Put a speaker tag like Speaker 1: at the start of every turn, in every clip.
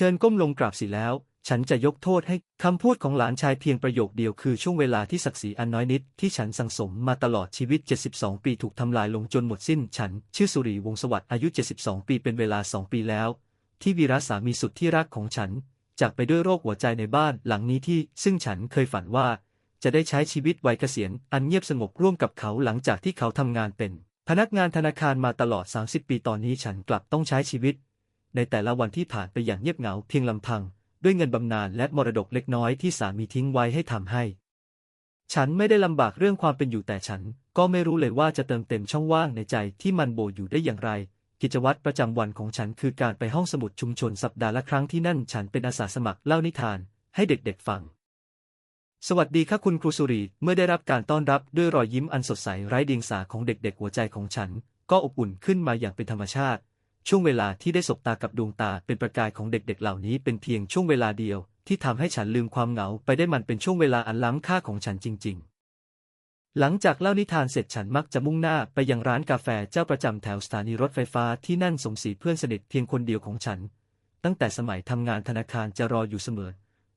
Speaker 1: ชิญก้มลงกราบสิแล้ว ฉันจะยกโทษให้คำพูดของหลานชายเพียงประโยคเดียวคือช่วงเวลาที่ศักดิ์ศรีอันน้อยนิด ที่ฉันสังสมมาตลอดชีวิต 72 ปีถูกทำลายลงจนหมดสิ้น ฉัน ชื่อสุรีวงศ์สวัสดิ์อายุ 72 ปีเป็นเวลา 2 ปีแล้ว ที่วีระสามีสุดที่รักของฉัน จากไปด้วยโรคหัวใจในบ้านหลังนี้ที่ ซึ่งฉันเคยฝันว่า จะได้ใช้ชีวิตวัยเกษียณอันเงียบสงบร่วมกับเขาหลังจากที่เขาทำงานเป็น พนักงานธนาคารมาตลอด 30 ปีตอนนี้ฉันกลับต้องใช้ชีวิต ในแต่ละวันที่ผ่านไปอย่างเงียบเหงาเพียงลำพัง ด้วยเงินบำนาญและมรดกเล็กน้อยที่สามีทิ้งไว้ให้ทำให้ ฉันไม่ได้ลำบากเรื่องความเป็นอยู่แต่ฉัน ก็ไม่รู้เลยว่าจะเติมเต็มช่องว่างในใจที่มันโบอยู่ได้อย่างไร กิจวัตรประจำวันของฉันคือการไปห้องสมุดชุมชนสัปดาห์ละครั้งที่นั่นฉันเป็นอาสาสมัครเล่านิทาน ให้เด็กๆฟังสวัสดีค่ะคุณครูสุรีเมื่อได้รับการต้อนรับด้วยรอยยิ้มอันสดใสไร้เดียงสาของเด็กๆ หัวใจของฉัน ก็อบอุ่นขึ้นมาอย่างเป็นธรรมชาติ ช่วงเวลาที่ได้สบตากับดวงตาเป็นประกายของเด็กๆเหล่านี้เป็นเพียงช่วงเวลาเดียว ที่ทำให้ฉันลืมความเหงาไปได้มันเป็นช่วงเวลาอันล้ำค่าของฉันจริง ๆ หลังจากเล่านิทานเสร็จฉันมักจะมุ่งหน้าไปยังร้านกาแฟเจ้าประจำแถวสถานีรถไฟฟ้าที่นั่นสมศรีเพื่อนสนิทเพียงคนเดียวของฉัน ตั้งแต่สมัยทำงานธนาคารจะรออยู่เสมอ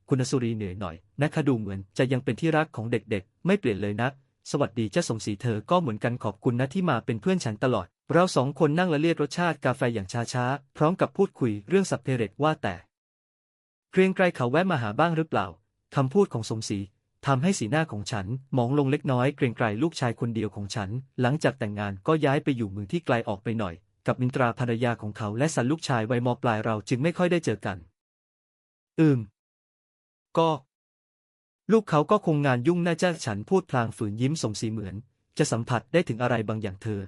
Speaker 1: คุณสุรีเหนื่อยหน่อยนะคะดูเหมือนจะยังเป็นที่รักของเด็กๆ ไม่เปลี่ยนเลยนะสวัสดีเจ้าสมศรีเธอก็เหมือนกันขอบคุณนะที่มาเป็นเพื่อนฉันตลอด เราสองคนนั่งละเลียดรสชาติกาแฟอย่างช้าๆ พร้อมกับพูดคุยเรื่องสัพเพเรตว่าแต่ เกรียงไกรเขาแวะมาหาบ้างหรือเปล่า คำพูดของสมศรีทำให้สีหน้าของฉันมองลงเล็กน้อยเกรียงไกรลูกชายคนเดียวของฉัน หลังจากแต่งงานก็ย้ายไปอยู่เมืองที่ไกลออกไปหน่อย กับมินตราภรรยาของเขาและสันลูกชายวัยมปลายเราจึงไม่ค่อยได้เจอกัน อืม ก็ ลูกเขาก็คงงานยุ่งน่าจะฉันพูดพลางฝืนยิ้มสมศรีเหมือน จะสัมผัสได้ถึงอะไรบางอย่างเธอ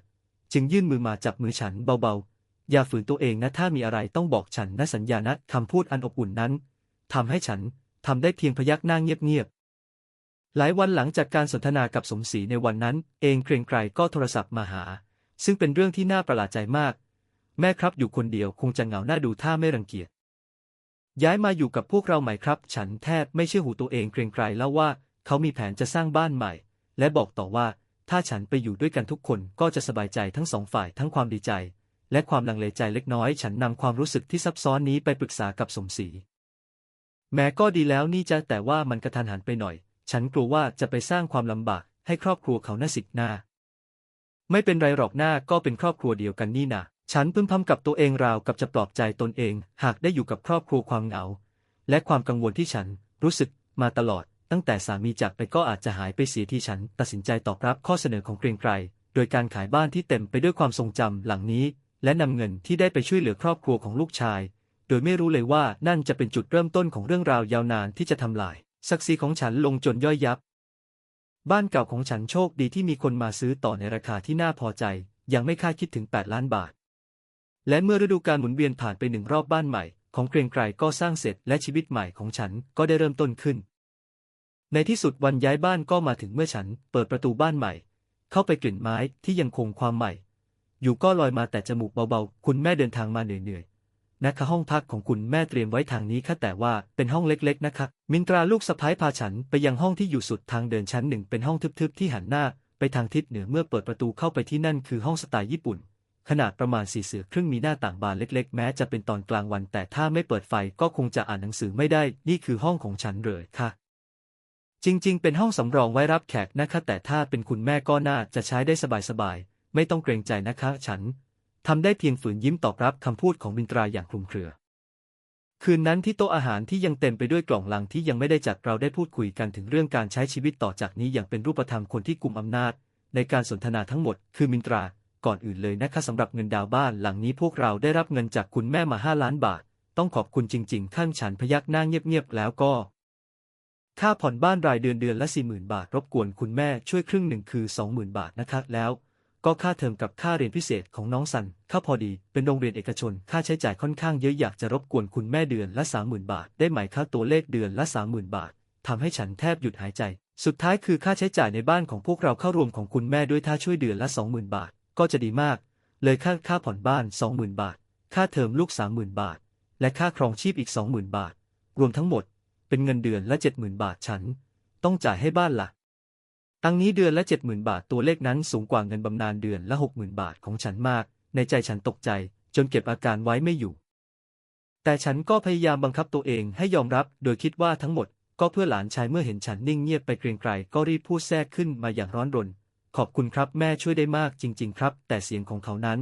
Speaker 1: จึงยื่นมือมาจับมือฉันเบาๆ อย่าฝืนตัวเองนะถ้ามีอะไรต้องบอกฉันนะสัญญานะคำพูดอันอบอุ่นนั้นทำให้ฉันทำได้เพียงพยักหน้าเงียบๆ หลายวันหลังจากการสนทนากับสมศรีในวันนั้น เองเกรงไกรก็โทรศัพท์มาหา ซึ่งเป็นเรื่องที่น่าประหลาดใจมาก แม่ครับอยู่คนเดียวคงจะเหงาหน้าดูท่าไม่รังเกียจ ย้ายมาอยู่กับพวกเราใหม่ครับ ฉันแทบไม่เชื่อหูตัวเองเกรงไกรเล่าว่า เขามีแผนจะสร้างบ้านใหม่ และบอกต่อว่า ถ้าฉันไปอยู่ด้วยกันทุกคนก็จะสบายใจทั้งสองฝ่ายทั้งความดีใจ และความลังเลใจเล็กน้อย ฉันนำความรู้สึกที่ซับซ้อนนี้ไปปรึกษากับสมศรีแม้ก็ดีแล้วนี่จะแต่ว่ามันกระทันหันไปหน่อย ฉันกลัวว่าจะไปสร้างความลำบากให้ครอบครัวเขาหน้าสิกหน้า ไม่เป็นไรหรอกหน้าก็เป็นครอบครัวเดียวกันนี่นะฉันพึมพำกับตัวเองราวกับจะปลอบใจตนเอง หากได้อยู่กับครอบครัวความเหงา และความกังวลที่ฉันรู้สึกมาตลอด ตั้งแต่สามีจากไปก็อาจจะหายไปเสียที่ฉัน ตัดสินใจตอบรับข้อเสนอของเกรียงไกรโดยการขายบ้านที่เต็มไปด้วยความทรงจำหลังนี้ และนำเงินที่ได้ไปช่วยเหลือครอบครัวของลูกชาย โดยไม่รู้เลยว่านั่นจะเป็นจุดเริ่มต้นของเรื่องราวยาวนานที่จะทำลายศักดิ์ศรีของฉันลงจนย่อยยับ บ้านเก่าของฉันโชคดีที่มีคนมาซื้อต่อในราคาที่น่าพอใจ ยังไม่คาดคิดถึง 8 ล้านบาท และเมื่อฤดูกาลหมุนเวียนผ่านไปหนึ่งรอบบ้านใหม่ ของเกรียงไกรก็สร้างเสร็จและชีวิตใหม่ของฉันก็ได้เริ่มต้นขึ้น ในที่สุดวันย้ายบ้านก็มาถึงเมื่อฉันเปิดประตูบ้านใหม่ เข้าไปกลิ่นไม้ที่ยังคงความใหม่ อยู่ก็ลอยมาแต่จมูกเบาๆ คุณแม่เดินทางมาเหนื่อยๆนะคะห้องพักของคุณแม่เตรียมไว้ทางนี้ค่ะแต่ว่าเป็นห้องเล็กๆนะคะ มินตราลูกสะพ้ายพาฉันไปยังห้องที่อยู่สุดทางเดินชั้นหนึ่งเป็นห้องทึบๆที่หันหน้า ไปทางทิศเหนือเมื่อเปิดประตูเข้าไปที่นั่นคือห้องสไตล์ญี่ปุ่น ขนาดประมาณสี่เสือครึ่งมีหน้าต่างบานเล็กๆ แม้จะเป็นตอนกลางวัน แต่ถ้าไม่เปิดไฟก็คงจะอ่านหนังสือไม่ได้ นี่คือห้องของฉันเลยค่ะ จริง ๆ เป็นห้องสำรองไว้รับแขกนะคะแต่ถ้าเป็นคุณแม่ก็น่าจะใช้ได้สบายๆ ไม่ต้องเกรงใจนะคะฉันทำได้เพียงฝืนยิ้มตอบรับคำพูดของบินตราอย่างคลุมเครือ คืนนั้นที่โต๊ะอาหารที่ยังเต็มไปด้วยกล่องลังที่ยังไม่ได้จัดเราได้พูดคุยกันถึงเรื่องการใช้ชีวิตต่อจากนี้อย่างเป็นรูปธรรมคนที่กุมอำนาจ ในการสนทนาทั้งหมด คือมินตราก่อนอื่นเลยนะคะสำหรับเงินดาวบ้านหลังนี้พวกเราได้รับเงินจากคุณแม่มาห้าล้านบาท ต้องขอบคุณจริงๆข้างฉันพยักหน้าเงียบๆแล้วก็ ค่าผ่อนบ้านรายเดือนเดือนละสี่หมื่นบาท รบกวนคุณแม่ช่วยครึ่งหนึ่งคือสองหมื่นบาทนะคะ แล้ว ก็ค่าเทอมกับค่าเรียนพิเศษของน้องสันค่าพอดี เป็นโรงเรียนเอกชน ค่าใช้จ่ายค่อนข้างเยอะอยากจะรบกวนคุณแม่เดือนละสามหมื่นบาท ได้ไหมค่าตัวเลขเดือนละสามหมื่นบาททำให้ฉันแทบหยุดหายใจ สุดท้ายคือค่าใช้จ่ายในบ้านของพวกเราเข้ารวมของคุณแม่ด้วยถ้าช่วยเดือนละสองหมื่นบาท ก็จะดีมาก เลยค่าค่าผ่อนบ้านสองหมื่นบาท ค่าเทอมลูกสามหมื่นบาท และค่าครองชีพอีกสองหมื่นบาท รวมทั้งหมด เป็นเงินเดือนละเจ็ดหมื่นบาทฉัน ต้องจ่ายให้บ้านละ่ะ ตั้งนี้เดือนละเจ็ดหมื่นบาทตัวเลขนั้นสูงกว่าเงินบำนาญเดือนละหกหมื่นบาทของฉันมาก ในใจฉันตกใจ จนเก็บอาการไว้ไม่อยู่ แต่ฉันก็พยายามบังคับตัวเองให้ยอมรับ โดยคิดว่าทั้งหมด ก็เพื่อหลานชายเมื่อเห็นฉันนิ่งเงียบไปเกรงไกรก็รีบพูดแทรกขึ้นมาอย่างร้อนรน ขอบคุณครับแม่ช่วยได้มากจริง ๆ ครับ แต่เสียงของเขานั้น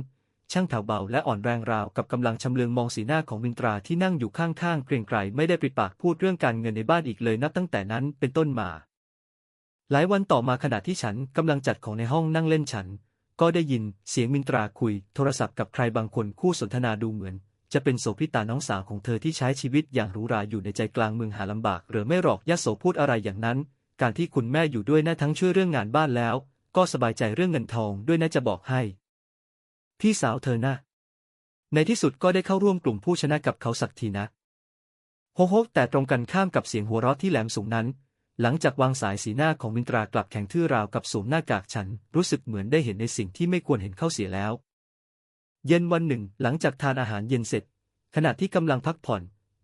Speaker 1: ช่างแผ่วเบาและอ่อนแรงราวกับกำลังชำเลืองมองสีหน้าของมินตราที่นั่งอยู่ข้างๆเกรงไกรไม่ได้ปริปากพูดเรื่องการเงินในบ้านอีกเลยนับตั้งแต่นั้นเป็นต้นมา หลายวันต่อมาขณะที่ฉันกำลังจัดของในห้องนั่งเล่นฉัน ก็ได้ยินเสียงมินตราคุย โทรศัพท์กับใครบางคนคู่สนทนาดูเหมือน จะเป็นโสภิตาน้องสาวของเธอที่ใช้ชีวิตอย่างหรูหราอยู่ในใจกลางเมืองหาลำบาก หรือไม่หรอกยะโสพูดอะไรอย่างนั้น การที่คุณแม่อยู่ด้วยน่าทั้งช่วยเรื่องงานบ้านแล้ว ก็สบายใจเรื่องเงินทองด้วยนะจะบอกให้ พี่สาวเธอนะในที่สุดก็ได้เข้าร่วมกลุ่มผู้ชนะกับเขาสักทีนะโฮโฮแต่ตรงกันข้ามกับเสียงหัวเราะที่แหลมสูงนั้น หลังจากวางสายสีหน้าของมินตรากลับแข็งทื่อราวกับสวมหน้ากากฉัน รู้สึกเหมือนได้เห็นในสิ่งที่ไม่ควรเห็นเข้าเสียแล้ว เย็นวันหนึ่ง หลังจากทานอาหารเย็นเสร็จ ขณะที่กำลังพักผ่อน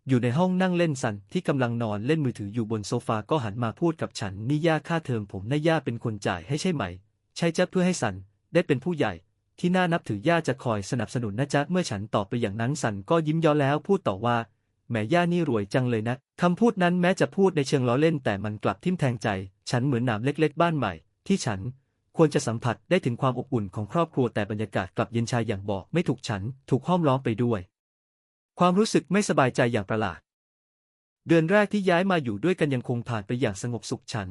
Speaker 1: อยู่ในห้องนั่งเล่นสันที่กำลังนอนเล่นมือถืออยู่บนโซฟาก็หันมาพูดกับฉันนี่ย่าค่าเทอมผมน่ย่าเป็นคนจ่ายให้ใช่ไหม ใช่จ้ะเพื่อให้สันได้เป็นผู้ใหญ่ ที่น่านับถือย่าจะคอยสนับสนุนนะจ๊ะเมื่อฉันตอบไปอย่างนั้นสันก็ยิ้มย้อแล้วพูดต่อว่าแหมย่านี่รวยจังเลยนะคำพูดนั้นแม้จะพูดในเชิงล้อเล่นแต่มันกลับทิ่มแทงใจ ฉันเหมือนหนามเล็กๆ บ้านใหม่ ที่ฉันควรจะสัมผัสได้ถึงความอบอุ่นของครอบครัวแต่บรรยากาศกลับเย็นชาอย่างบอกไม่ถูกฉันถูกห้อมล้อมไปด้วย ความรู้สึกไม่สบายใจอย่างประหลาด เดือนแรกที่ย้ายมาอยู่ด้วยกันยังคงผ่านไปอย่างสงบสุขฉัน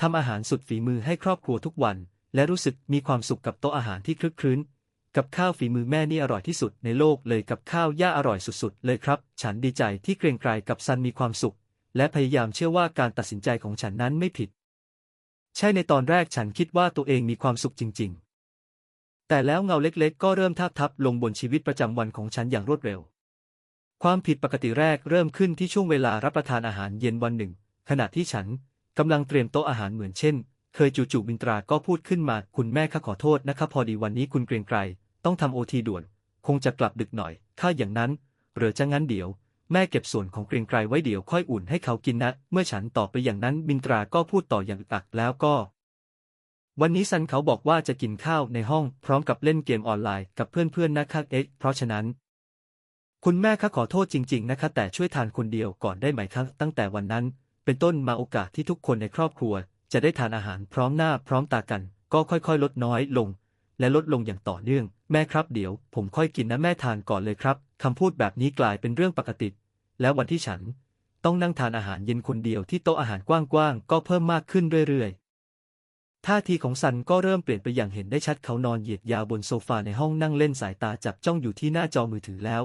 Speaker 1: ทำอาหารสุดฝีมือให้ครอบครัวทุกวัน และรู้สึกมีความสุขกับโต๊ะอาหารที่คลึกครื้น กับข้าวฝีมือแม่นี่อร่อยที่สุดในโลกเลยกับข้าวย่าอร่อยสุดๆ เลยครับ ฉันดีใจที่เกรงไกรกับซันมีความสุข และพยายามเชื่อว่าการตัดสินใจของฉันนั้นไม่ผิด ใช่ในตอนแรกฉันคิดว่าตัวเองมีความสุขจริง ๆ แต่แล้วเงาเล็กๆ ก็เริ่มทาบทับลงบนชีวิตประจำวันของฉันอย่างรวดเร็ว ความผิดปกติแรกเริ่มขึ้นที่ช่วงเวลารับประทานอาหารเย็นวันหนึ่ง ขณะที่ฉันกำลังเตรียมโต๊ะอาหารเหมือนเช่น เคยจู่ๆบินตราก็พูดขึ้นมา คุณแม่ข้าขอโทษนะครับพอดีวันนี้คุณเกรงไกรต้องทำโอทีด่วน คงจะกลับดึกหน่อยถ้าอย่างนั้นหรือจะงั้นเดี๋ยว แม่เก็บส่วนของเกรงไกรไว้เดี๋ยวค่อยอุ่นให้เขากินนะ เมื่อฉันตอบไปอย่างนั้นบินตราก็พูดต่ออย่างอึกอักแล้วก็ วันนี้ซันเขาบอกว่าจะกินข้าวในห้องพร้อมกับเล่นเกมออนไลน์กับเพื่อนๆนะคะเอ็กเพราะฉะนั้น คุณแม่คะขอโทษจริง ๆ นะคะ แต่ช่วยทานคนเดียวก่อนได้ไหมคะตั้งแต่วันนั้น เป็นต้นมาโอกาสที่ทุกคนในครอบครัว จะได้ทานอาหารพร้อมหน้าพร้อมตากัน ก็ค่อยๆ ลดน้อยลง และลดลงอย่างต่อเนื่อง แม่ครับเดี๋ยวผมค่อยกินนะแม่ทานก่อนเลยครับคำพูดแบบนี้กลายเป็นเรื่องปกติ แล้ววันที่ฉัน ต้องนั่งทานอาหารเย็นคนเดียวที่โต๊ะอาหารกว้างๆก็เพิ่มมากขึ้นเรื่อยๆ ท่าทีของซันก็เริ่มเปลี่ยนไปอย่างเห็นได้ชัดเขานอนเหยียดยาวบนโซฟาในห้องนั่งเล่นสายตาจับจ้องอยู่ที่หน้าจอมือถือแล้ว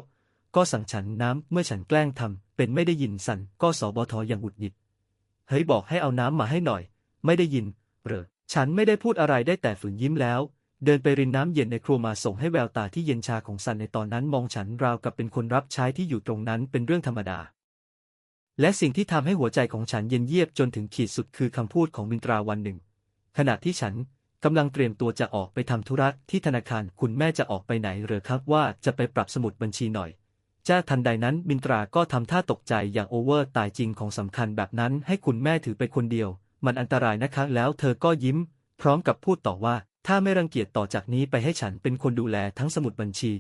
Speaker 1: ก็สั่งฉันน้ำเมื่อฉันแกล้งทำเป็นไม่ได้ยินสันก็สบทอย่างหงุดหงิดเฮ้ยบอกให้เอาน้ำมาให้หน่อย ไม่ได้ยินเหรอฉันไม่ได้พูดอะไรได้แต่ฝืนยิ้มแล้ว เดินไปรินน้ำเย็นในครัวมาส่งให้แววตาที่เย็นชาของซันในตอนนั้นมองฉันราวกับเป็นคนรับใช้ที่อยู่ตรงนั้นเป็นเรื่องธรรมดา และสิ่งที่ทำให้หัวใจของฉันเย็นเยียบจนถึงขีดสุดคือคำพูดของมินตราวันหนึ่ง ขณะที่ฉันกำลังเตรียมตัวจะออกไปทำธุระที่ธนาคารคุณแม่จะออกไปไหนเหรือครับว่าจะไปปรับสมุดบัญชีหน่อยจ้าทันใดนั้นมินตราก็ทำท่าตกใจอย่างโอเวอร์ตายจริงของสำคัญแบบนั้นให้คุณแม่ถือไปคนเดียว มันอันตรายนะคะ แล้วเธอก็ยิ้ม พร้อมกับพูดต่อว่า ถ้าไม่รังเกียจต่อจากนี้ไปให้ฉันเป็นคนดูแลทั้งสมุดบัญชี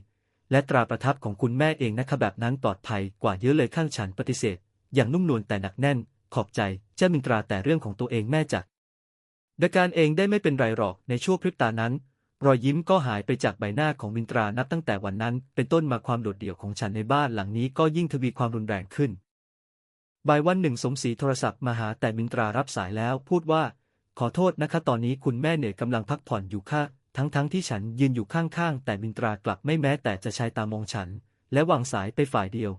Speaker 1: และตราประทับของคุณแม่เองนะคะแบบนั้นปลอดภัยกว่าเยอะเลยข้างฉันปฏิเสธ อย่างนุ่มนวลแต่หนักแน่น ขอบใจเจ้ามินตราแต่เรื่องของตัวเองแม่จักดการเองได้ไม่เป็นไรหรอกในช่วงพริบตานั้น รอยยิ้มก็หายไปจากใบหน้าของมินตรานับตั้งแต่วันนั้น เป็นต้นมาความโดดเดี่ยวของฉันในบ้านหลังนี้ก็ยิ่งทวีความรุนแรงขึ้น บ่ายวันหนึ่งสมศรีโทรศัพท์มาหาแต่มินตรารับสายแล้วพูดว่า ขอโทษนะคะตอนนี้คุณแม่เหนื่อยกำลังพักผ่อนอยู่ค่ะ ทั้งๆทที่ฉันยืนอยู่ข้างๆ แต่มินตรากลับไม่แม้แต่จะใช้ตามองฉัน และวางสายไปฝ่ายเดียว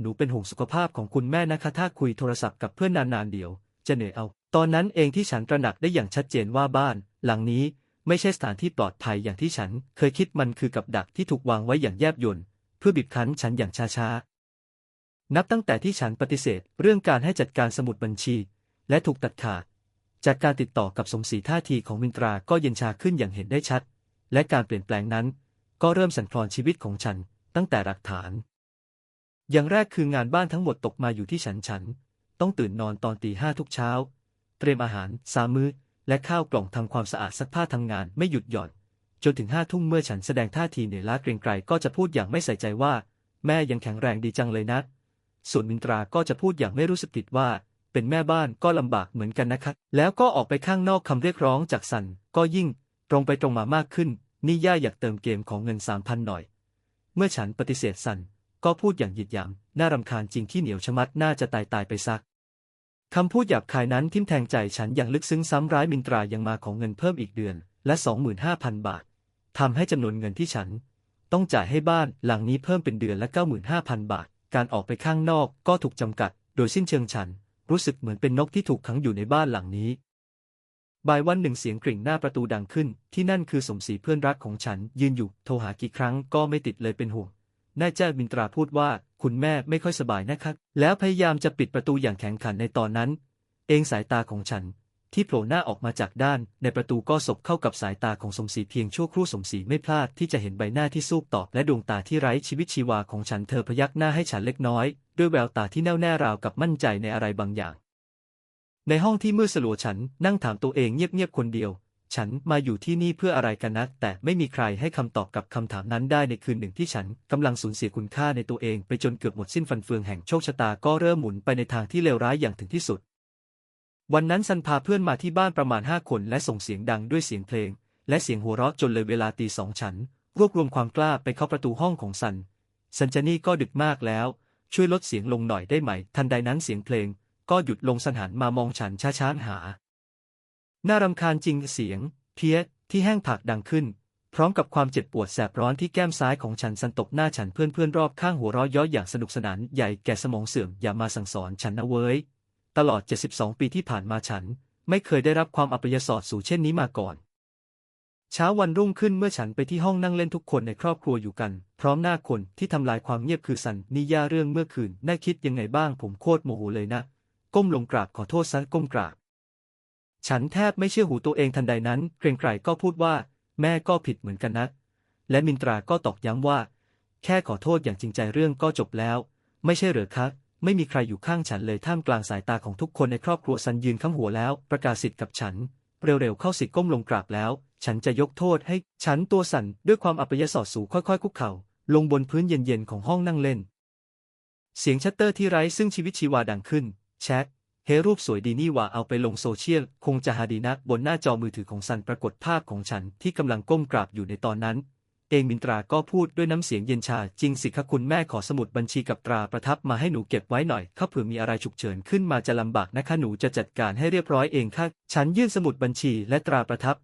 Speaker 1: หนูเป็นห่วงสุขภาพของคุณแม่นะคะถ้าคุยโทรศัพท์กับเพื่อนนานๆเดียว จะเหนื่อยเอา ตอนนั้นเองที่ฉันตระหนักได้อย่างชัดเจนว่าบ้าน หลังนี้ไม่ใช่สถานที่ปลอดภัยอย่างที่ฉันเคยคิดมันคือกับดักที่ถูกวางไว้อย่างแยบยลเพื่อบีบคั้นฉันอย่างช้าๆ นับตั้งแต่ที่ฉันปฏิเสธเรื่องการให้จัดการสมุดบัญชี และถูกตัดขาด จากการติดต่อกับสมศรีท่าทีของมินตราก็เย็นชาขึ้นอย่างเห็นได้ชัด และการเปลี่ยนแปลงนั้น ก็เริ่มสั่นคลอนชีวิตของฉันตั้งแต่หลักฐาน อย่างแรกคืองานบ้านทั้งหมดตกมาอยู่ที่ฉันฉัน ต้องตื่นนอนตอนตีห้าทุกเช้า เตรียมอาหารสามมื้อ และข้าวกล่องทำความสะอาดซักผ้าทำงานไม่หยุดหย่อน จนถึงห้าทุ่มเมื่อฉันแสดงท่าทีเหนื่อยล้าเกรงไกรก็จะพูดอย่างไม่ใส่ใจว่า แม่ยังแข็งแรงดีจังเลยนะ ส่วนมินตราก็จะพูดอย่างไม่รู้สึกผิดว่า เป็นแม่บ้านก็ลำบากเหมือนกันนะครับแล้วก็ออกไปข้างนอกคำเรียกร้องจากสันก็ยิ่ง ตรงไปตรงมามากขึ้น นี่ย่าอยากเติมเกมของเงินสามพันหน่อย เมื่อฉันปฏิเสธสันก็พูดอย่างหยิดหยามน่ารำคาญจริงที่เหนียวชะมัดน่าจะตายตายไปซักคำพูดหยาบคายนั้นทิ่มแทงใจฉันอย่างลึกซึ้งซ้ำร้ายมินตรายังมาของเงินเพิ่มอีกเดือน และ 25,000 บาททำให้จำนวนเงินที่ฉัน ต้องจ่ายให้บ้านหลังนี้เพิ่มเป็นเดือนละ 95,000 บาท การออกไปข้างนอกก็ถูกจำกัด โดยสิ้นเชิงฉัน รู้สึกเหมือนเป็นนกที่ถูกขังอยู่ในบ้านหลังนี้ บ่ายวันหนึ่งเสียงกริ่งหน้าประตูดังขึ้น ที่นั่นคือสมศรีเพื่อนรักของฉัน ยืนอยู่ โทรหากี่ครั้งก็ไม่ติดเลยเป็นห่วงนายเจ้ามินตราพูดว่า คุณแม่ไม่ค่อยสบายนะครับ แล้วพยายามจะปิดประตูอย่างแข็งขันในตอนนั้น เองสายตาของฉัน ที่โผล่หน้าออกมาจากด้าน ในประตูก็สบเข้ากับสายตาของสมศรีเพียงชั่วครู่สมศรีไม่พลาดที่จะเห็นใบหน้าที่ซูบตอบและดวงตาที่ไร้ชีวิตชีวาของฉันเธอพยักหน้าให้ฉันเล็กน้อย ด้วยแววตาที่แน่วแน่ราวกับมั่นใจในอะไรบางอย่าง ในห้องที่มืดสลัวฉันนั่งถามตัวเองเงียบๆคนเดียว ฉันมาอยู่ที่นี่เพื่ออะไรกันนะแต่ไม่มีใครให้คำตอบกับคำถามนั้นได้ในคืนหนึ่งที่ฉันกำลังสูญเสียคุณค่าในตัวเอง ไปจนเกือบหมดสิ้นฟันเฟืองแห่งโชคชะตาก็เริ่มหมุนไปในทางที่เลวร้ายอย่างถึงที่สุด วันนั้นซันพาเพื่อนมาที่บ้านประมาณห้าคนและส่งเสียงดังด้วยเสียงเพลง และเสียงหัวเราะจนเลยเวลาตีสองฉัน รวบรวมความกล้าไปเข้าประตูห้องของซัน ซันจานี่ก็ดึกมากแล้ว ช่วยลดเสียงลงหน่อยได้ไหม ทันใดนั้นเสียงเพลง ก็หยุดลงสันหันมามองฉันช้าๆหา น่ารำคาญจริงเสียง เพี้ยที่แห้งผากดังขึ้น พร้อมกับความเจ็บปวดแสบร้อนที่แก้มซ้ายของฉันสันตกหน้าฉันเพื่อนเพื่อนๆรอบข้างหัวเราะย้อยอย่างสนุกสนานใหญ่แก่สมองเสื่อมอย่ามาสั่งสอนฉันนะเว้ย ตลอด 72 ปีที่ผ่านมาฉัน ไม่เคยได้รับความอัปยศสูเช่นนี้มาก่อน เช้าวันรุ่งขึ้นเมื่อฉันไปที่ห้องนั่งเล่นทุกคนในครอบครัวอยู่กัน พร้อมหน้าคนที่ทำลายความเงียบคือสันนิยาเรื่องเมื่อคืนน่าคิดยังไงบ้างผมโคตรโมโหเลยนะ ก้มลงกราบขอโทษซะก้มกราบ ฉันแทบไม่เชื่อหูตัวเองทันใดนั้น เกรงไกรก็พูดว่า แม่ก็ผิดเหมือนกันนะ และมินตราก็ตอกย้ำว่า แค่ขอโทษอย่างจริงใจเรื่องก็จบแล้ว ไม่ใช่เหรอคะ ไม่มีใครอยู่ข้างฉันเลยท่ามกลางสายตาของทุกคนในครอบครัวซันยืนข้างหัวแล้ว ประกาศสิทธิ์กับฉัน เร็วๆเข้าสิก้มลงกราบแล้ว ฉันจะยกโทษให้ ฉันตัวสั่นด้วยความอัปยศสูค่อยๆคุกเข่า ลงบนพื้นเย็นๆของห้องนั่งเล่น เสียงชัตเตอร์ที่ไร้ซึ่งชีวิตชีวาดังขึ้น แชทเฮรูปสวยดีนี่ว่าเอาไปลงโซเชียล คงจะหาดีนักบนหน้าจอมือถือของซันปรากฏภาพของฉันที่กำลังก้มกราบอยู่ในตอนนั้น เองมินตราก็พูดด้วยน้ำเสียงเย็นชาจริงสิคะคุณแม่ขอสมุดบัญชีกับตราประทับมาให้หนูเก็บไว้หน่อยถ้าเผื่อมีอะไรฉุกเฉินขึ้นมาจะลำบากนะคะหนูจะจัดการให้เรียบร้อยเองค่ะฉันยื่นสมุดบัญชีและตราประทับ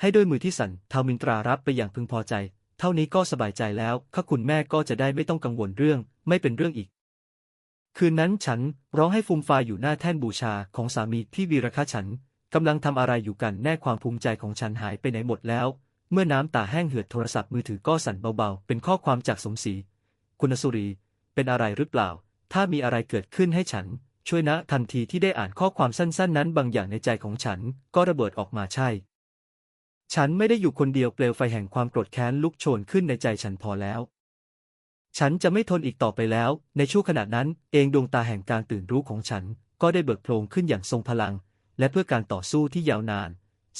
Speaker 1: ให้ด้วยมือที่สั่นเทามินตรารับไปอย่างพึงพอใจ เท่านี้ก็สบายใจแล้วข้าคุณแม่ก็จะได้ไม่ต้องกังวลเรื่อง ไม่เป็นเรื่องอีก คืนนั้นฉันร้องให้ฟูมฟายอยู่หน้าแท่นบูชาของสามีที่วีรคะฉันกำลังทำอะไรอยู่กันแน่ความภูมิใจของฉันหายไปไหนหมดแล้ว เมื่อน้ำตาแห้งเหือดโทรศัพท์มือถือก็สั่นเบาๆ เป็นข้อความจากสมศรี คุณสุรี เป็นอะไรหรือเปล่า ถ้ามีอะไรเกิดขึ้นให้ฉัน ช่วยนะ ทันทีที่ได้อ่านข้อความสั้นๆ นั้นบางอย่างในใจของฉันก็ระเบิดออกมาใช่ ฉันไม่ได้อยู่คนเดียวเปลวไฟแห่งความโกรธแค้นลุกโชนขึ้นในใจฉันพอแล้ว ฉันจะไม่ทนอีกต่อไปแล้ว ในช่วงขณะนั้น เองดวงตาแห่งการตื่นรู้ของฉัน ก็ได้เบิกโพลงขึ้นอย่างทรงพลัง และเพื่อการต่อสู้ที่ยาวนาน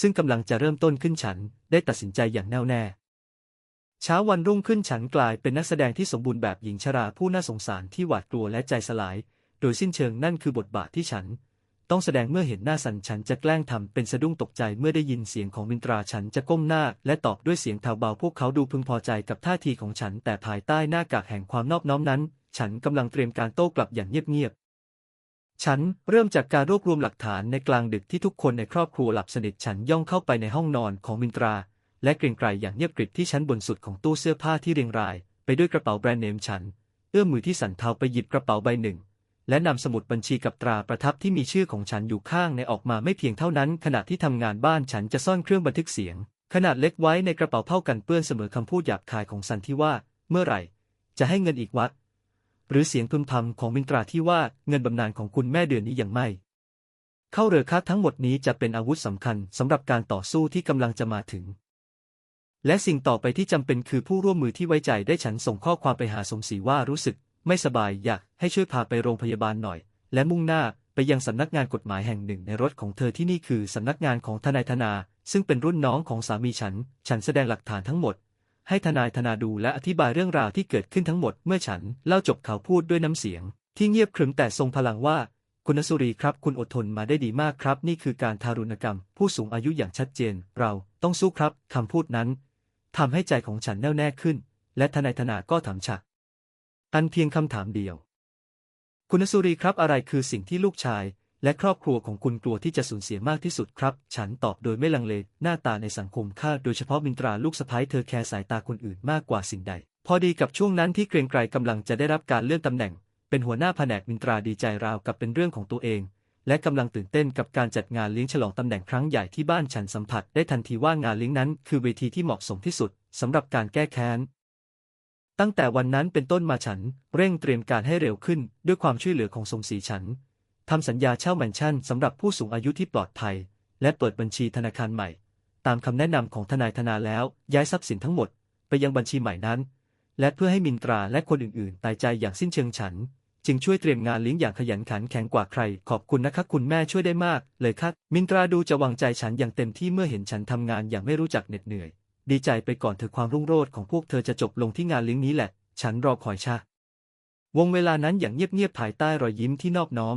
Speaker 1: ซึ่งกำลังจะเริ่มต้นขึ้นฉัน ได้ตัดสินใจอย่างแน่วแน่ เช้าวันรุ่งขึ้นฉันกลายเป็นนักแสดงที่สมบูรณ์แบบหญิงชราผู้น่าสงสารที่หวาดกลัวและใจสลาย โดยสิ้นเชิงนั่นคือบทบาทที่ฉัน ต้องแสดงเมื่อเห็นหน้าสันฉันจะแกล้งทำเป็นสะดุ้งตกใจเมื่อได้ยินเสียงของมินตราฉันจะก้มหน้า และตอบด้วยเสียงแผ่วเบาพวกเขาดูพึงพอใจกับท่าทีของฉัน แต่ภายใต้หน้ากากแห่งความนอบน้อมนั้น ฉันกำลังเตรียมการโต้กลับอย่างเงียบๆ ฉันเริ่มจากการรวบรวมหลักฐานในกลางดึกที่ทุกคนในครอบครัวหลับสนิทฉันย่องเข้าไปในห้องนอนของมินตรา และเกรงไกรอย่างเงียบกริบที่ชั้นบนสุดของตู้เสื้อผ้าที่เรียงราย ไปด้วยกระเป๋าแบรนด์เนมฉัน เอื้อมมือที่สันเทาไปหยิบกระเป๋าใบหนึ่ง และนำสมุดบัญชีกับตราประทับที่มีชื่อของฉันอยู่ข้างในออกมาไม่เพียงเท่านั้น ขณะที่ทำงานบ้านฉันจะซ่อนเครื่องบันทึกเสียง ขนาดเล็กไว้ในกระเป๋าเผ้ากันเปื้อนเสมอคำพูดหยาบคายของสันที่ว่า เมื่อไหร่ จะให้เงินอีกวะ หรือเสียงพึมพำของมินตราที่ว่าเงินบำนาญของคุณแม่เดือนนี้ยังไม่ เข้าเรือคัดทั้งหมดนี้จะเป็นอาวุธสำคัญสำหรับการต่อสู้ที่กำลังจะมาถึง และสิ่งต่อไปที่จำเป็นคือผู้ร่วมมือที่ไว้ใจได้ฉันส่งข้อความไปหาสมศรีว่ารู้สึก ไม่สบายอยากให้ช่วยพาไปโรงพยาบาลหน่อย และมุ่งหน้าไปยังสำนักงานกฎหมายแห่งหนึ่งในรถของเธอที่นี่คือสำนักงานของทนายธนา ซึ่งเป็นรุ่นน้องของสามีฉัน ฉันแสดงหลักฐานทั้งหมด ให้ทนายธนาดูและอธิบายเรื่องราวที่เกิดขึ้นทั้งหมดเมื่อฉันเล่าจบเขาพูดด้วยน้ำเสียง ที่เงียบขรึมแต่ทรงพลังว่า คุณสุรีครับ คุณอดทนมาได้ดีมากครับ นี่คือการทารุณกรรม ผู้สูงอายุอย่างชัดเจน เราต้องสู้ครับคำพูดนั้นทำให้ใจของฉันแน่วแน่ขึ้น และทนายธนาก็ถามฉักอันเพียงคำถามเดียว คุณสุรีครับอะไรคือสิ่งที่ลูกชาย และครอบครัวของคุณกลัวที่จะสูญเสียมากที่สุดครับ ฉันตอบโดยไม่ลังเล หน้าตาในสังคมค่าโดยเฉพาะมินตราลูกสะพ้ายเธอแคร์สายตาคนอื่นมากกว่าสิ่งใด พอดีกับช่วงนั้นที่เกรียงไกรกำลังจะได้รับการเลื่อนตำแหน่ง เป็นหัวหน้าแผนกมินตราดีใจราวกับเป็นเรื่องของตัวเอง และกำลังตื่นเต้นกับการจัดงานเลี้ยงฉลองตำแหน่งครั้งใหญ่ที่บ้านฉันสัมผัสได้ทันทีว่างานเลี้ยงนั้น คือเวทีที่เหมาะสมที่สุดสำหรับการแก้แค้นตั้งแต่วันนั้นเป็นต้นมาฉันเร่งเตรียมการให้เร็วขึ้น ด้วยความช่วยเหลือของสมศรีฉัน ทำสัญญาเช่าแมนชั่นสำหรับผู้สูงอายุที่ปลอดภัย และเปิดบัญชีธนาคารใหม่ ตามคำแนะนำของทนายธนาแล้วย้ายทรัพย์สินทั้งหมด ไปยังบัญชีใหม่นั้น และเพื่อให้มินตราและคนอื่นๆ ตายใจอย่างสิ้นเชิงฉัน จึงช่วยเตรียมงานเลี้ยงอย่างขยันขันแข็งกว่าใคร ขอบคุณนะคะคุณแม่ช่วยได้มาก เลยครับมินตราดูจะวางใจฉันอย่างเต็มที่เมื่อเห็นฉันทำงานอย่างไม่รู้จักเหน็ดเหนื่อย ดีใจไปก่อนเธอความรุ่งโรจน์ของพวกเธอจะจบลงที่งานเลี้ยงนี้แหละ ฉันรอคอยชาวงเวลานั้นอย่างเงียบๆภายใต้รอยยิ้มที่นอบน้อม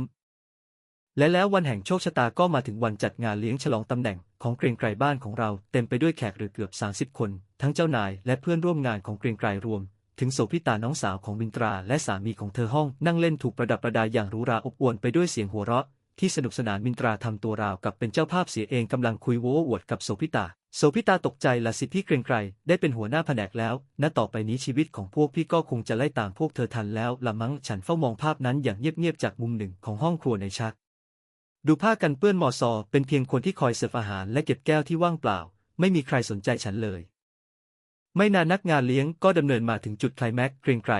Speaker 1: และแล้ววันแห่งโชคชะตาก็มาถึงวันจัดงานเลี้ยงฉลองตำแหน่งของเกรียงไกรบ้านของเราเต็มไปด้วยแขกเรือเกือบ 30 คน ทั้งเจ้านายและเพื่อนร่วมงานของเกรียงไกรรวม ถึงโสภิตาน้องสาวของบินตราและสามีของเธอห้องนั่งเล่นถูกประดับประดาอย่างหรูหราอบอวลไปด้วยเสียงหัวเราะ ที่สนุกสนานมินตราทำตัวราวกับเป็นเจ้าภาพเสียเองกำลังคุยโว้อวดกับโสภิตาโสภิตาตกใจละสิพี่เกรียงไกรได้เป็นหัวหน้าแผนกแล้ว ณ ต่อไปนี้ชีวิตของพวกพี่ก็คงจะไล่ตามพวกเธอทันแล้วละมั้ง ฉันเฝ้ามองภาพนั้นอย่างเงียบๆจากมุมหนึ่งของห้องครัวในชัก ดูผ้ากันเปื้อนมอซอเป็นเพียงคนที่คอยเสิร์ฟอาหารและเก็บแก้วที่ว่างเปล่า ไม่มีใครสนใจฉันเลย ไม่นานนักงานเลี้ยงก็ดำเนินมาถึงจุดไคลแม็กเกรงไกร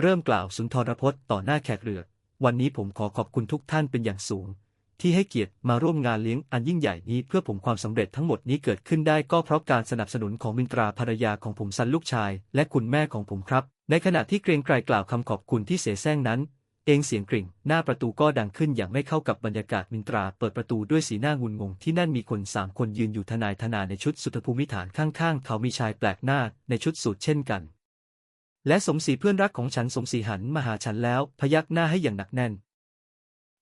Speaker 1: เริ่มกล่าวสุนทรพจน์ต่อหน้าแขกเรือ วันนี้ผมขอขอบคุณทุกท่านเป็นอย่างสูง ที่ให้เกียรติมาร่วมงานเลี้ยงอันยิ่งใหญ่นี้เพื่อผมความสำเร็จทั้งหมดนี้เกิดขึ้นได้ก็เพราะการสนับสนุนของมินตราภรรยาของผมซันลูกชาย และคุณแม่ของผมครับ ในขณะที่เกรงไกรกล่าวคำขอบคุณที่เสแสร้งนั้น เองเสียงกริ่ง หน้าประตูก็ดังขึ้นอย่างไม่เข้ากับบรรยากาศมินตรา เปิดประตูด้วยสีหน้างุนงง ที่นั่นมีคนสามคนยืนอยู่ทนายทนาในชุดสุทภูมิฐานข้างๆ เขามีชายแปลกหน้าในชุดสูทเช่นกัน และสมศรีเพื่อนรักของฉันสมศรีหันมาหาฉันแล้ว พยักหน้าให้อย่างหนักแน่น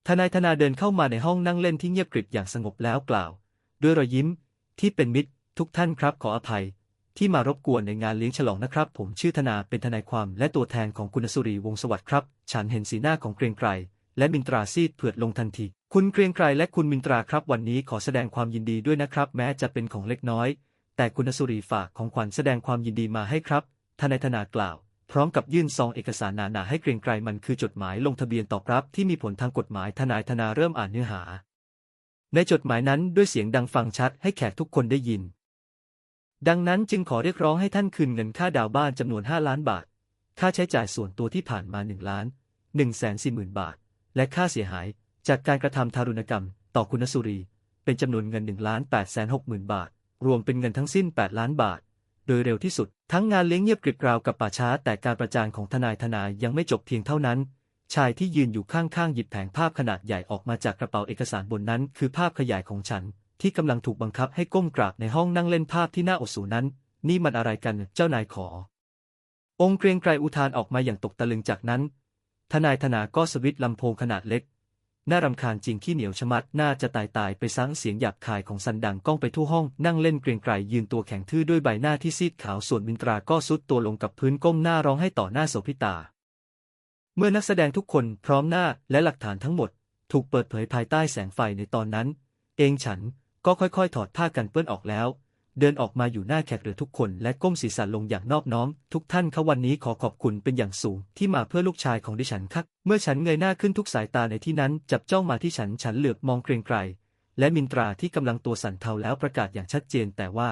Speaker 1: ทนายธนาเดินเข้ามาในห้องนั่งเล่นที่เงียบกริบอย่างสงบแล้วกล่าว ด้วยรอยยิ้มที่เป็นมิตร ทุกท่านครับขออภัย ที่มารบกวนในงานเลี้ยงฉลองนะครับ ผมชื่อธนาเป็นทนายความและตัวแทนของคุณสุรีวงศ์สวัสดิ์ครับ ฉันเห็นสีหน้าของเกรียงไกรและมินตราซีดเผือดลงทันที คุณเกรียงไกรและคุณมินตราครับ วันนี้ขอแสดงความยินดีด้วยนะครับ แม้จะเป็นของเล็กน้อย แต่คุณสุรีฝากของขวัญแสดงความยินดีมาให้ครับทนายธนากล่าว พร้อมกับยื่นซองเอกสารหนาๆให้เกรียงไกรมันคือจดหมายลงทะเบียนตอบรับที่มีผลทางกฎหมายทนายธนาเริ่มอ่านเนื้อหา ในจดหมายนั้นด้วยเสียงดังฟังชัดให้แขกทุกคนได้ยิน ดังนั้นจึงขอเรียกร้องให้ท่านคืนเงินค่าดาวบ้านจำนวน 5 ล้านบาท ค่าใช้จ่ายส่วนตัวที่ผ่านมา 1 ล้าน1แสนสี่หมื่นบาท และค่าเสียหาย จากการกระทำทารุณกรรม ต่อคุณสุรี เป็นจำนวนเงิน1ล้าน8แสน6หมื่นบาท รวมเป็นเงินทั้งสิ้น 8 ล้านบาท โดยเร็วที่สุด ทั้งงานเลี้ยงเงียบกริบกราวกับป่าช้า แต่การประจานของทนายทนายยังไม่จบเพียงเท่านั้น ชายที่ยืนอยู่ข้างๆหยิบแผงภาพขนาดใหญ่ออกมาจากกระเป๋าเอกสารบนนั้น คือภาพขยายของฉัน ที่กำลังถูกบังคับให้ก้มกราบในห้องนั่งเล่นภาพที่น่าอดสูนั้น นี่มันอะไรกันเจ้านายขอ องค์เกรียงไกรอุทานออกมาอย่างตกตะลึงจากนั้น ทนายธนาก็สวิตช์ลำโพงขนาดเล็ก น่ารำคาญจริงขี้เหนียวชะมัดน่าจะตายตายไปซังเสียงหยาบคายของซันดังก้องไปทั่วห้องนั่งเล่นเกรียงไกรยืนตัวแข็งทื่อด้วยใบหน้าที่ซีดขาวส่วนมินตราก็ซุดตัวลงกับพื้นก้มหน้าร้องให้ต่อหน้าโสภิตา เมื่อนักแสดงทุกคนพร้อมหน้าและหลักฐานทั้งหมด ถูกเปิดเผยภายใต้แสงไฟในตอนนั้น เองฉัน ก็ค่อยๆ ถอดผ้ากันเปื้อนออกแล้ว เดินออกมาอยู่หน้าแขกเรือทุกคนและก้มศีรษะลงอย่างนอบน้อม ทุกท่านเขาวันนี้ขอขอบคุณเป็นอย่างสูงที่มาเพื่อลูกชายของดิฉันครับเมื่อฉันเงยหน้าขึ้นทุกสายตาในที่นั้นจับจ้องมาที่ฉันฉันเหลือบมองเกรงไกรและมินตราที่กำลังตัวสั่นเทาแล้วประกาศอย่างชัดเจนแต่ว่า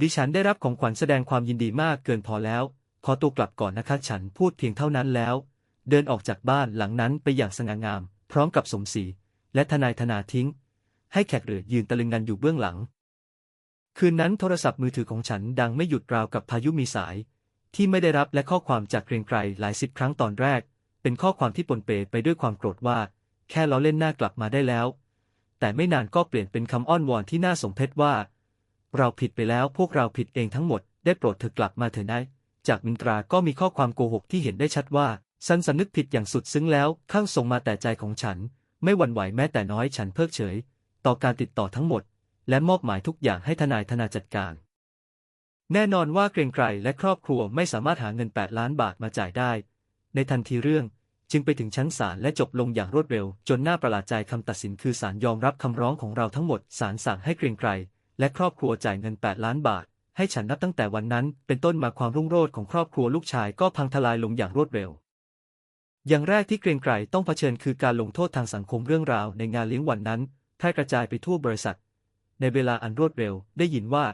Speaker 1: ดิฉันได้รับของขวัญแสดงความยินดีมากเกินพอแล้ว ขอตัวกลับก่อนนะคะฉันพูดเพียงเท่านั้นแล้ว เดินออกจากบ้านหลังนั้นไปอย่างสง่างาม พร้อมกับสมศรีและทนายธนาทิ้ง ให้แขกเรือยืนตะลึงงันอยู่เบื้องหลัง คืนนั้นโทรศัพท์มือถือของฉันดังไม่หยุดราวกับพายุมีสาย ที่ไม่ได้รับและข้อความจากเกรียงไกรหลายสิบครั้งตอนแรก เป็นข้อความที่ปนเปไปด้วยความโกรธว่า แค่ล้อเล่นหน้ากลับมาได้แล้ว แต่ไม่นานก็เปลี่ยนเป็นคำอ้อนวอนที่น่าสมเพชว่า เราผิดไปแล้วพวกเราผิดเองทั้งหมด ได้โปรดเธอกลับมาเถอะนะจากมินตราก็มีข้อความโกหกที่เห็นได้ชัดว่าฉันสำนึกผิดอย่างสุดซึ้งแล้ว ข้างส่งมาแต่ใจของฉัน ไม่หวั่นไหวแม้แต่น้อยฉันเพิกเฉย ต่อการติดต่อทั้งหมด และมอบหมายทุกอย่างให้ทนายธนาจัดการ แน่นอนว่าเกรงไกรและครอบครัวไม่สามารถหาเงิน 8 ล้านบาทมาจ่ายได้ ในทันทีเรื่องจึงไปถึงชั้นศาลและจบลงอย่างรวดเร็ว จนน่าประหลาดใจคำตัดสินคือศาลยอมรับคำร้องของเราทั้งหมดศาลสั่งให้เกรงไกรและครอบครัวจ่ายเงิน 8 ล้านบาท ให้ฉันนับตั้งแต่วันนั้น เป็นต้นมาความรุ่งโรจน์ของครอบครัวลูกชายก็พังทลายลงอย่างรวดเร็ว อย่างแรกที่เกรงไกรต้องเผชิญคือการลงโทษทางสังคมเรื่องราวในงานเลี้ยงวันนั้น แพร่กระจายไปทั่วบริษัท ในเวลาอันรวดเร็วได้ยินว่า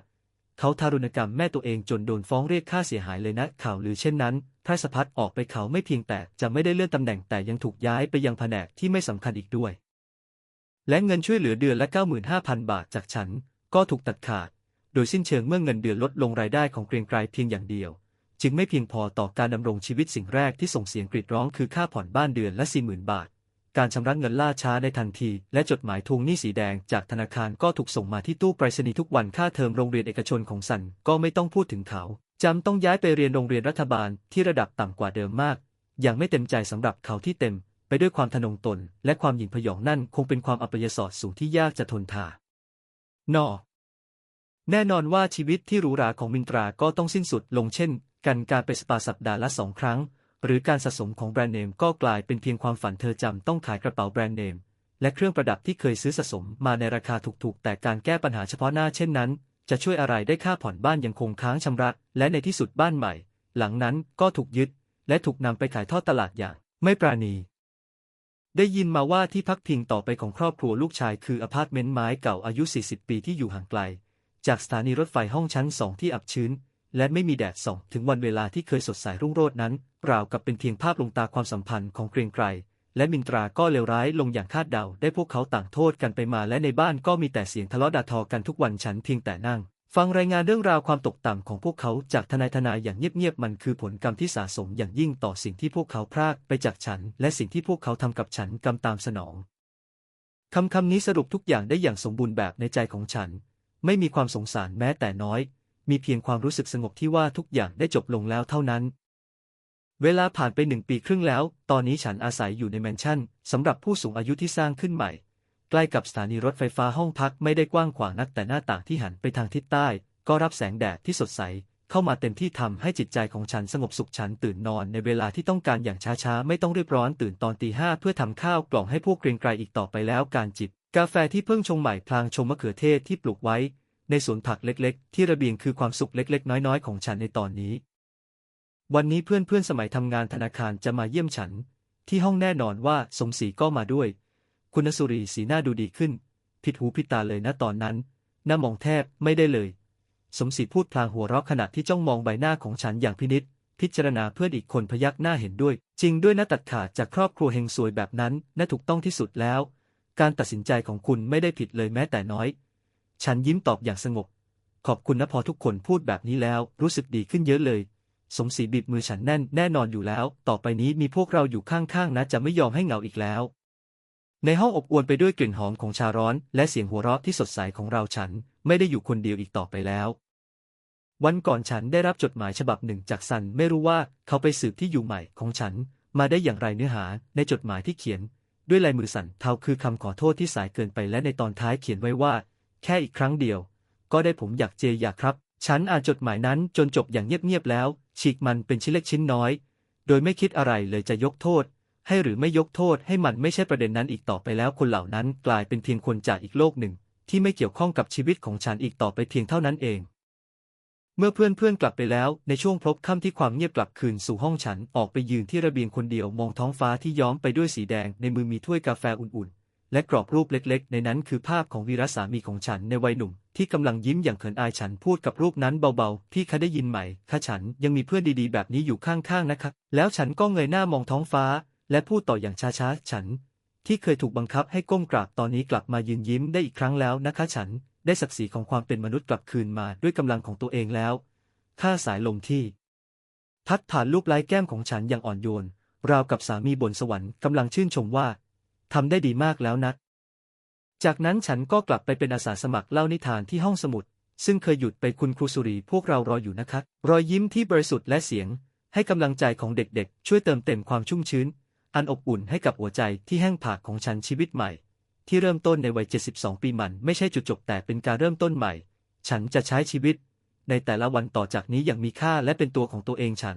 Speaker 1: เขาทารุณกรรมแม่ตัวเองจนโดนฟ้องเรียกค่าเสียหายเลยนะข่าวหรือเช่นนั้นแพร่สะพัดออกไปเขาไม่เพียงแต่จะไม่ได้เลื่อนตำแหน่งแต่ยังถูกย้ายไปยังแผนกที่ไม่สำคัญอีกด้วย และเงินช่วยเหลือเดือนละ 95,000 บาทจากฉัน ก็ถูกตัดขาด โดยสิ้นเชิงเมื่อเงินเดือนลดลงรายได้ของเกรียงไกรเพียงอย่างเดียวจึงไม่เพียงพอต่อการดำรงชีวิตสิ่งแรกที่ส่งเสียงกรีดร้องคือค่าผ่อนบ้านเดือนละ 40,000 บาท การชำระเงินล่าช้าในทันที และจดหมายทวงหนี้สีแดงจากธนาคารก็ถูกส่งมาที่ตู้ไปรษณีย์ทุกวันค่าเทอมโรงเรียนเอกชนของสันก็ไม่ต้องพูดถึงเขาจำต้องย้ายไปเรียนโรงเรียนรัฐบาลที่ระดับต่ำกว่าเดิมมาก อย่างไม่เต็มใจสำหรับเขาที่เต็ม ไปด้วยความทะนงตน และความหยิ่งพยองนั่นคงเป็นความอัปยศสูงที่ยากจะทนทานอแน่นอนว่าชีวิตที่หรูหราของมินตราก็ต้องสิ้นสุดลงเช่น กันการไปสปาสัปดาห์ละสองครั้ง หรือการสะสมของแบรนด์เนมก็กลายเป็นเพียงความฝันเธอจำต้องขายกระเป๋าแบรนด์เนม และเครื่องประดับที่เคยซื้อสะสมมาในราคาถูกๆ แต่การแก้ปัญหาเฉพาะหน้าเช่นนั้น จะช่วยอะไรได้ค่าผ่อนบ้านยังคงค้างชำระ และในที่สุดบ้านใหม่ หลังนั้นก็ถูกยึด และถูกนำไปขายทอดตลาดอย่าง ไม่ปราณี ได้ยินมาว่าที่พักพิงต่อไปของครอบครัวลูกชายคืออพาร์ตเมนต์ไม้เก่าอายุ 40 ปีที่อยู่ห่างไกล จากสถานีรถไฟห้องชั้นสองที่อับชื้น และไม่มีแดดส่องถึงวันเวลาที่เคยสดใสรุ่งโรจน์นั้น ราวกับเป็นเพียงภาพลงตาความสัมพันธ์ของเกรียงไกรและมินตราก็เลวร้ายลงอย่างคาดเดา ได้พวกเขาต่างโทษกันไปมาและในบ้านก็มีแต่เสียงทะเลาะด่าทอกันทุกวันฉันเพียงแต่นั่ง ฟังรายงานเรื่องราวความตกต่ำของพวกเขาจากทนายทนายอย่างเงียบๆมันคือผลกรรมที่สะสมอย่างยิ่งต่อสิ่งที่พวกเขาพรากไปจากฉัน และสิ่งที่พวกเขาทำกับฉันกรรมตามสนองคำคำนี้สรุปทุกอย่างได้อย่างสมบูรณ์แบบในใจของฉัน ไม่มีความสงสารแม้แต่น้อย มีเพียงความรู้สึกสงบที่ว่าทุกอย่างได้จบลงแล้วเท่านั้น เวลาผ่านไปหนึ่งปีครึ่งแล้ว ตอนนี้ฉันอาศัยอยู่ในแมนชั่นสำหรับผู้สูงอายุที่สร้างขึ้นใหม่ ใกล้กับสถานีรถไฟฟ้าห้องพักไม่ได้กว้างขวางนักแต่หน้าต่างที่หันไปทางทิศใต้ ก็รับแสงแดดที่สดใส เข้ามาเต็มที่ทำให้จิตใจของฉันสงบสุขฉันตื่นนอนในเวลาที่ต้องการอย่างช้าๆไม่ต้องรีบร้อนตื่นตอนตีห้าเพื่อทำข้าวกล่องให้พวกเกรียงไกรอีกต่อไปแล้วการจิบกาแฟที่เพิ่งชงใหม่พลางชมมะเขือเทศที่ปลูกไว้ ในสวนผักเล็กๆ ที่ระเบียงคือความสุขเล็กๆ น้อยๆ ของฉันในตอนนี้ วันนี้เพื่อนๆ สมัยทำงานธนาคารจะมาเยี่ยมฉัน ที่ห้องแน่นอนว่าสมศรีก็มาด้วย คุณสุรีสีหน้าดูดีขึ้น ผิดหูผิดตาเลยนะตอนนั้น หน้ามองแทบไม่ได้เลย สมศรีพูดพลางหัวเราะขณะที่จ้องมองใบหน้าของฉันอย่างพินิษพิจารณาเพื่อนอีกคนพยักหน้าเห็นด้วย จริงด้วยนะตัดขาดจากครอบครัวเฮงซวยแบบนั้นน่าถูกต้องที่สุดแล้ว การตัดสินใจของคุณไม่ได้ผิดเลยแม้แต่น้อย ฉันยิ้มตอบอย่างสงบ ขอบคุณนะพอทุกคนพูดแบบนี้แล้วรู้สึกดีขึ้นเยอะเลย สมศรีบีบมือฉันแน่นแน่นอนอยู่แล้ว ต่อไปนี้มีพวกเราอยู่ข้างๆนะจะไม่ยอมให้เหงาอีกแล้ว ในห้องอบอวลไปด้วยกลิ่นหอมของชาร้อน และเสียงหัวเราะที่สดใสของเราฉันไม่ได้อยู่คนเดียวอีกต่อไปแล้ว วันก่อนฉันได้รับจดหมายฉบับหนึ่งจากซันไม่รู้ว่าเขาไปสืบที่อยู่ใหม่ของฉัน มาได้อย่างไรเนื้อหาในจดหมายที่เขียน ด้วยลายมือสั่นเทาคือคำขอโทษที่สายเกินไปและในตอนท้ายเขียนไว้ว่า แค่อีกครั้งเดียว ก็ได้ผมอยากเจอยากครับ ฉันอ่านจดหมายนั้นจนจบอย่างเงียบๆแล้ว ฉีกมันเป็นชิ้นเล็กชิ้นน้อย โดยไม่คิดอะไรเลยจะยกโทษ ให้หรือไม่ยกโทษให้มันไม่ใช่ประเด็นนั้นอีกต่อไปแล้วคนเหล่านั้นกลายเป็นเพียงคนจากอีกโลกหนึ่ง ที่ไม่เกี่ยวข้องกับชีวิตของฉันอีกต่อไปเพียงเท่านั้นเอง เมื่อเพื่อนๆกลับไปแล้วในช่วงพบค่ำที่ความเงียบกลับคืนสู่ห้องฉันออกไปยืนที่ระเบียงคนเดียวมองท้องฟ้าที่ย้อมไปด้วยสีแดงในมือมีถ้วยกาแฟอุ่นๆ และกรอบรูปเล็กๆ ในนั้นคือภาพของวีรสามีของฉันในวัยหนุ่ม ที่กำลังยิ้มอย่างเขินอายฉันพูดกับรูปนั้นเบาๆพี่คะได้ยินไหมคะฉันยังมีเพื่อนดีๆ แบบนี้อยู่ข้างๆ นะคะแล้วฉันก็เงยหน้ามองท้องฟ้า และพูดต่ออย่างช้าๆ ฉัน ที่เคยถูกบังคับให้ก้มกราบตอนนี้กลับมายืนยิ้มได้อีกครั้งแล้วนะคะ ฉันได้ศักดิ์ศรีของความเป็นมนุษย์กลับคืนมาด้วยกำลังของตัวเองแล้วข้าสายลมที่ พัดผ่านลูกไล้แก้มของฉันอย่างอ่อนโยนราวกับสามีบนสวรรค์กำลังชื่นชมว่า ทำได้ดีมากแล้วนัก จากนั้นฉันก็กลับไปเป็นอาสาสมัครเล่านิทานที่ห้องสมุด ซึ่งเคยหยุดไปคุณครูสุรีพวกเรารออยู่นะคะรอยยิ้มที่บริสุทธิ์และเสียง ให้กำลังใจของเด็กๆ ช่วยเติมเต็มความชุ่มชื้น อันอบอุ่นให้กับหัวใจที่แห้งผากของฉันชีวิตใหม่ ที่เริ่มต้นในวัย 72 ปีมันไม่ใช่จุดจบแต่เป็นการเริ่มต้นใหม่ ฉันจะใช้ชีวิต ในแต่ละวันต่อจากนี้อย่างมีค่าและเป็นตัวของตัวเองฉัน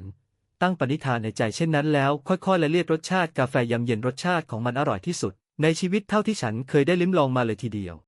Speaker 1: ตั้งปณิธานในใจเช่นนั้นแล้ว ค่อยๆละเลียดรสชาติกาแฟยำเย็นรสชาติของมันอร่อยที่สุด ในชีวิตเท่าที่ฉันเคยได้ลิ้มลองมาเลยทีเดียว